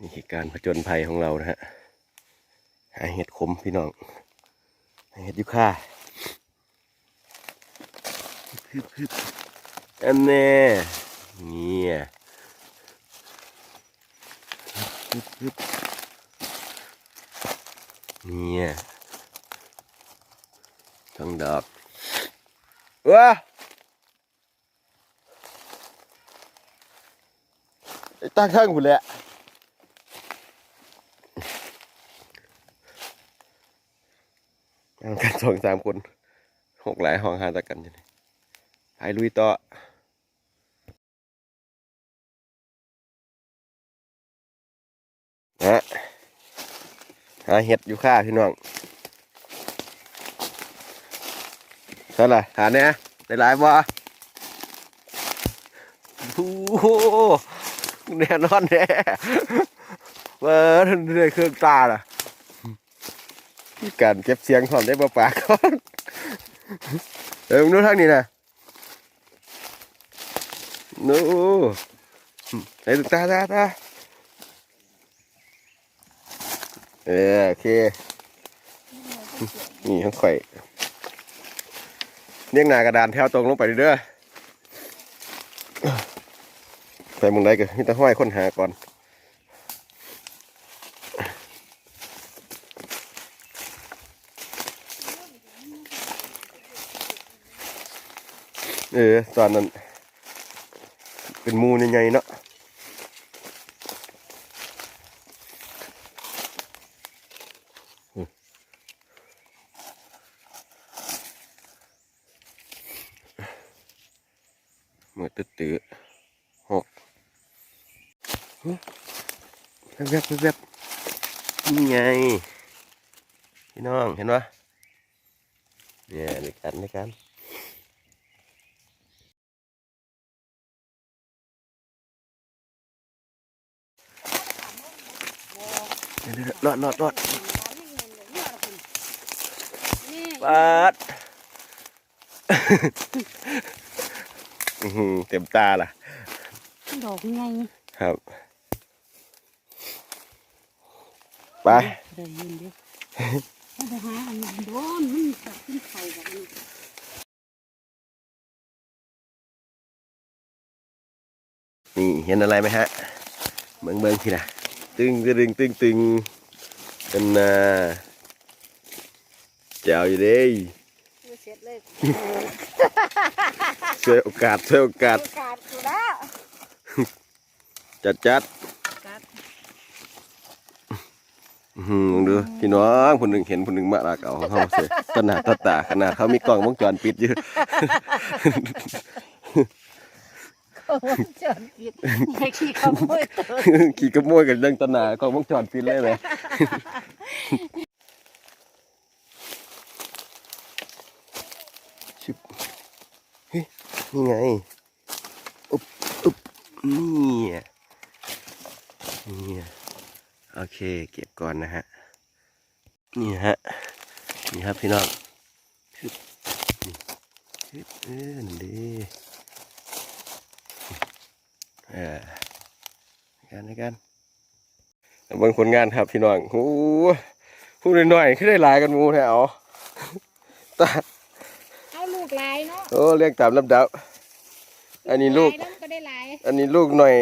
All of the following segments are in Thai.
นี่คือการผจญภัยของเรานะฮะหาเห็ดขมพี่น้องหาเห็ดยุค่าฮึบฮึบอันแน่เนี่ยฮึบฮึบเนี่ยทั้งดอกว้าไอ้ตั้งข้างคุณแหละ นั่งกันสองสามคนหกหลายห้องหาตะกันอยู่นี่ไปลุยต่อนะหาเห็ดอยู่ค่าพี่น้องเท่าไหร่หาเนี่ยได้หลายบ่โอ้โหแน่นอนแน่เบิร์ดได้เครื่องตาล่ะ การเก็บเสียงก่อนได้บ่ปากก่อนเดี๋ยวมึงดูทางนี้นะนู้ไอ้ตุ๊กตาตาตาเออโอเค นี่ทั้งข่อยเรียงหน้ากระดานแถวตรงลงไปเด้อไปมึงได้ก็มีแต่ห้อยค้นหาก่อน เออตอนนั้น เป็นมูยังไงเนาะอืมมือตื้อตื้อหกหึแวบๆแวบๆนี่ไง พี่น้องเห็นปะเนี่ยในการในการ เดี๋ยวๆรอดรอดรอดปาดอื้อหือเต็มตาล่ะ ดอกไงครับ ไปเดี๋ยวยืนดิมันจะหาอันโดนมันกลับขึ้นเขาแบบนี้นี่เห็นอะไรไหมฮะ เบิงเบิงทีนะ ตึงตึงตึงตึงเป็นนาเจ้าอยู่เด้ไม่เสร็จเลยช่วยโอกาสช่วยโอกาสขาดกูแล้วจัดจัดกัดอื้อหือดูพี่น้องคนหนึ่งเห็นคนหนึ่งมาลากเอาของเขาเสียตหนาตาตาขนาดเขามีกล้องวงจรปิดอยู่ โอ้ยจนผิดไอ้ขี้ขโมยตัวขี่กระโมยกันเรื่องตนากล้องวงจรปิดเลยไหมชิบเฮ้ยนี่ไงอุ๊บอุ๊บนี่นี่โอเค เก็บก่อนนะฮะ นี่ฮะ นี่ครับพี่น้องชิบนี่ชิบเออนั่ เออในการในการเบิ่งผลงานครับพี่น้องโอ้โหพูดหน่อยๆขึ้นได้หลายกันหมูแถวตาเอาลูกหลายเนาะโอ้เรียกตามลำดับ อันนี้ลูกหายแล้วมันก็ได้หลายอันนี้ลูกหน่อย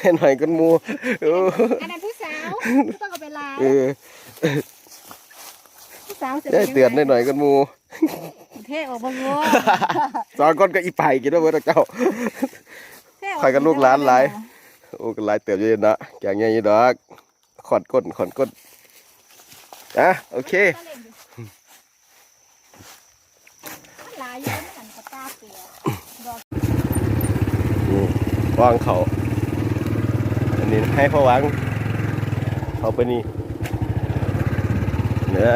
ให้หน่อยกันหมูโอ้อันนั้นผู้สาวต้องเอาไปหลายเออผู้สาวสร็จได้เตือนได้หน่อยกันหมูเท่ออกมาง้อสองคนก็อีไผ่กินว่าเบิดเจ้า เท่ออใครกับลูกหลานหลายโอ้ก็หลายเติบอยู่นะแกงใหญ่อยู่ดอกขอดก้นขอดก้นอะโอเคหลายอยู่เหมือนกับตาเปียดอกนี่วางเขาอันนี้ให้พ่อหวังเขาไปนี่เนื้อ